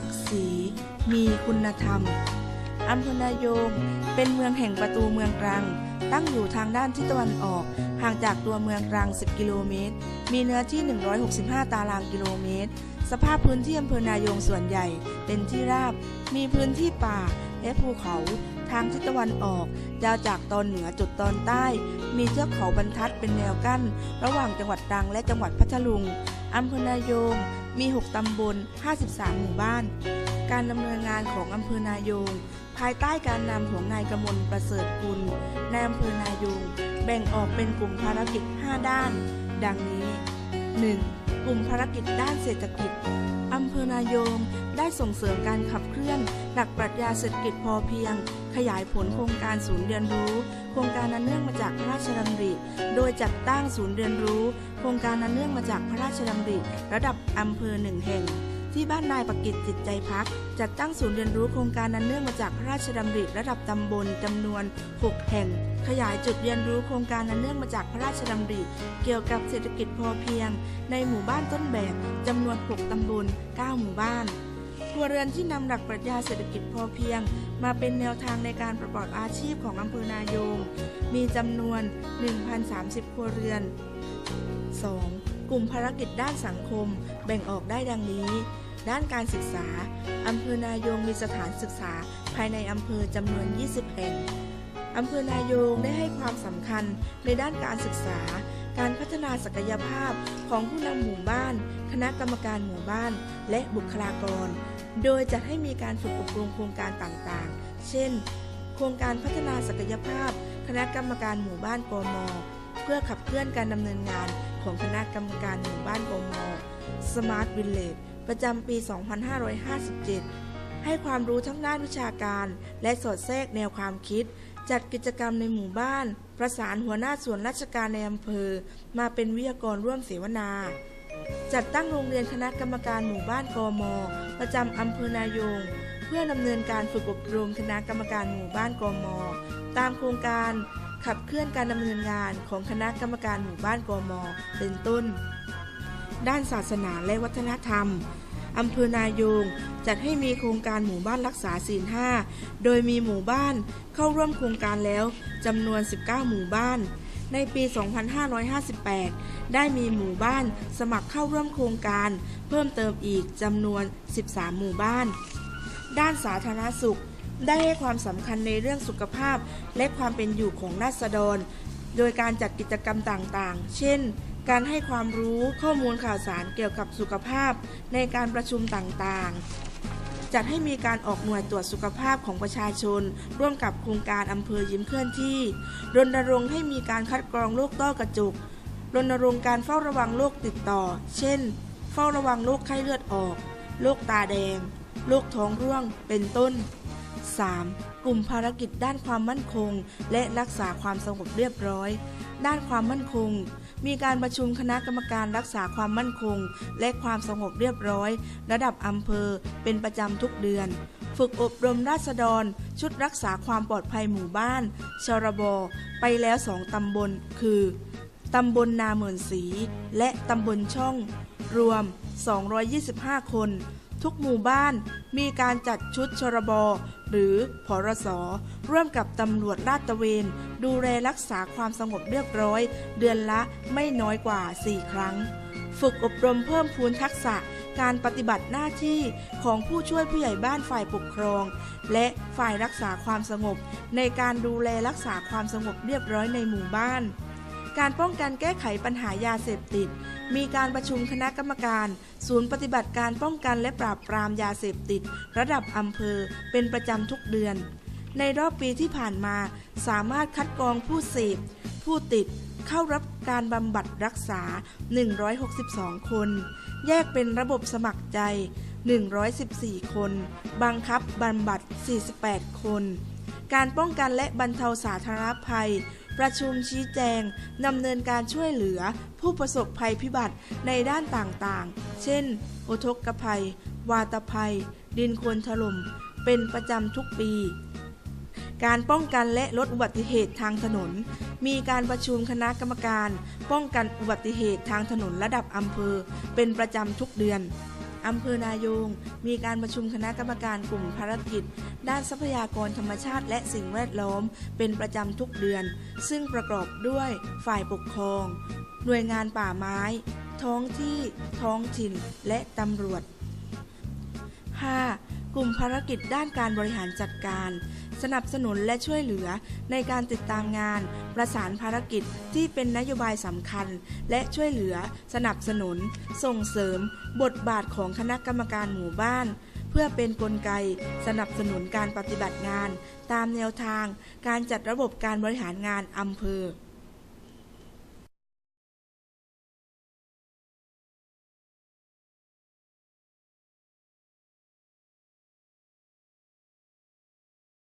ศักดิ์ศรีมีคุณธรรมอำเภอนายงเป็นเมืองแห่งประตูเมืองตรัง ตั้งอยู่ทางด้านทิศตะวันออก ห่างจากตัวเมืองตรัง 10 กิโลเมตร มีเนื้อที่ 165 ตารางกิโลเมตร สภาพพื้นที่อำเภอนายงส่วนใหญ่เป็นที่ราบ มีพื้นที่ป่าและภูเขา ทางทิศตะวันออกยาวจากตอนเหนือจุดตอนใต้ มีเทือกเขาบรรทัดเป็นแนวกั้น ระหว่างจังหวัดตรังและจังหวัดพัทลุงอำเภอนายง มี 6 ตำบล 53 หมู่บ้าน การดำเนินงานของอำเภอนายง ภายใต้การนำของนายกมลประเสริฐกุลในอำเภอนายง แบ่งออกเป็นกลุ่มภารกิจ 5 ด้าน ดังนี้ 1. กลุ่มภารกิจด้านเศรษฐกิจอำเภอนายง ได้ส่งเสริมการขับเคลื่อน หลักปรัชญาเศรษฐกิจพอเพียง ขยายผลโครงการศูนย์เรียนรู้ โครงการนั้นเนื่องมาจากพระราชดำริ โดยจัดตั้งศูนย์เรียนรู้ โครงการนั้นเนื่องมาจากพระราชดำริ ระดับอำเภอหนึ่งแห่งที่บ้านนายประกิจจิตใจพัก จัดตั้งศูนย์เรียนรู้โครงการนั้นเนื่องมาจากพระราชดำริระดับตำบลจำนวน 6 แห่ง ขยายจุดเรียนรู้โครงการนั้นเนื่องมาจากพระราชดำริ เกี่ยวกับเศรษฐกิจพอเพียง ในหมู่บ้านต้นแบบจำนวน 6 ตำบล 9 หมู่บ้าน ครัวเรือนที่นำหลักปรัชญาเศรษฐกิจพอเพียง มาเป็นแนวทางในการประกอบอาชีพของอำเภอนายง มีจำนวน 1,030 ครัวเรือน 2. กลุ่มภารกิจด้านสังคม แบ่งออกได้ดังนี้ ด้านการศึกษาอำเภอนายงมีสถานศึกษาภายในอำเภอจำนวน 20 แห่งอำเภอนายงได้ให้ความสำคัญในด้านการศึกษา การพัฒนาศักยภาพของผู้นำหมู่บ้าน คณะกรรมการหมู่บ้าน และบุคลากร โดยจัดให้มีการฝึกอบรมโครงการต่างๆ เช่น โครงการพัฒนาศักยภาพ คณะกรรมการหมู่บ้านกม เพื่อขับเคลื่อนการดำเนินงานของคณะกรรมการหมู่บ้านกม Smart Village ประจำปี 2557 ให้ความรู้ทั้งด้านวิชาการ และสอดแทรกแนวความคิด จัดกิจกรรมในหมู่บ้าน ประสานหัวหน้าส่วนราชการในอำเภอ มาเป็นวิทยากรร่วมเสวนา จัดตั้งโรงเรียนคณะกรรมการหมู่บ้านกม ประจำอำเภอนายง เพื่อดำเนินการฝึกอบรมคณะกรรมการหมู่บ้านกม ตามโครงการขับเคลื่อนการดำเนินงานของคณะกรรมการหมู่บ้านกม เป็นต้น ด้านศาสนาและวัฒนธรรม อำเภอนายง จัดให้มีโครงการหมู่บ้านรักษาศีลห้าโดยมีหมู่บ้านเข้าร่วมโครงการแล้วจำนวน 19 หมู่บ้าน ในปี 2558 ได้มีหมู่บ้านสมัครเข้าร่วมโครงการ เพิ่มเติมอีกจำนวน 13 หมู่บ้าน ด้านสาธารณสุขได้ให้ความสำคัญในเรื่องสุขภาพและความเป็นอยู่ของราษฎร โดยการจัดกิจกรรมต่างๆ เช่น การให้ความรู้ข้อมูลข่าวสารเกี่ยวกับสุขภาพในการประชุมต่างๆ จัดให้มีการออกหน่วยตรวจสุขภาพของประชาชน ร่วมกับโครงการอำเภอยิ้มเคลื่อนที่ รณรงค์ให้มีการคัดกรองโรคต้อกระจก รณรงค์การเฝ้าระวังโรคติดต่อ เช่น เฝ้าระวังโรคไข้เลือดออก โรคตาแดง โรคท้องร่วง เป็นต้น 3. กลุ่มภารกิจด้านความมั่นคง และรักษาความสงบเรียบร้อย ด้านความมั่นคง มีการประชุมคณะกรรมการรักษาความมั่นคง และความสงบเรียบร้อย ระดับอำเภอเป็นประจำทุกเดือน ฝึกอบรมราษฎร ชุดรักษาความปลอดภัยหมู่บ้านชรบไปแล้วสองตำบล คือตำบลนาเหมือนสี และตำบลช่อง รวม 225 คน ทุกหมู่บ้านมีการจัดชุดชรบหรือพอรสร่วมกับตำรวจลาดตระเวน ดูแลรักษาความสงบเรียบร้อย เดือนละไม่น้อยกว่า 4 ครั้ง ฝึกอบรมเพิ่มพูนทักษะการปฏิบัติหน้าที่ของผู้ช่วยผู้ใหญ่บ้านฝ่ายปกครอง และฝ่ายรักษาความสงบ ในการดูแลรักษาความสงบเรียบร้อยในหมู่บ้าน การป้องกันแก้ไขปัญหายาเสพติด มีการประชุมคณะกรรมการ ศูนย์ปฏิบัติการป้องกันและปราบปรามยาเสพติด ระดับอำเภอเป็นประจำทุกเดือน ในรอบปีที่ผ่านมา สามารถคัดกรองผู้เสพ ผู้ติดเข้ารับการบำบัดรักษา 162 คน แยกเป็นระบบสมัครใจ 114 คน บังคับบำบัด 48 คน การป้องกันและบรรเทาสาธารณภัย ประชุมชี้แจงดำเนินการช่วยเหลือผู้ประสบภัยพิบัติในด้านต่างๆ เช่นอุทกภัย วาตภัย ดินโคลนถล่ม เป็นประจำทุกปี การป้องกันและลดอุบัติเหตุทางถนน มีการประชุมคณะกรรมการ ป้องกันอุบัติเหตุทางถนนระดับอำเภอ เป็นประจำทุกเดือน อำเภอนายงมีการประชุมคณะกรรมการกลุ่มภารกิจ ด้านทรัพยากรธรรมชาติและสิ่งแวดล้อม เป็นประจำทุกเดือน ซึ่งประกอบด้วยฝ่ายปกครอง หน่วยงานป่าไม้ ท้องที่ ท้องถิ่น และตำรวจ 5. กลุ่มภารกิจด้านการบริหารจัดการ สนับสนุนและช่วยเหลือในการติดตามงาน ประสานภารกิจที่เป็นนโยบายสำคัญ และช่วยเหลือ สนับสนุน ส่งเสริม บทบาทของคณะกรรมการหมู่บ้าน เพื่อเป็นนกลไก สนับสนุนการปฏิบัติงาน ตามแนวทาง การจัดระบบการบริหารงานอำเภอ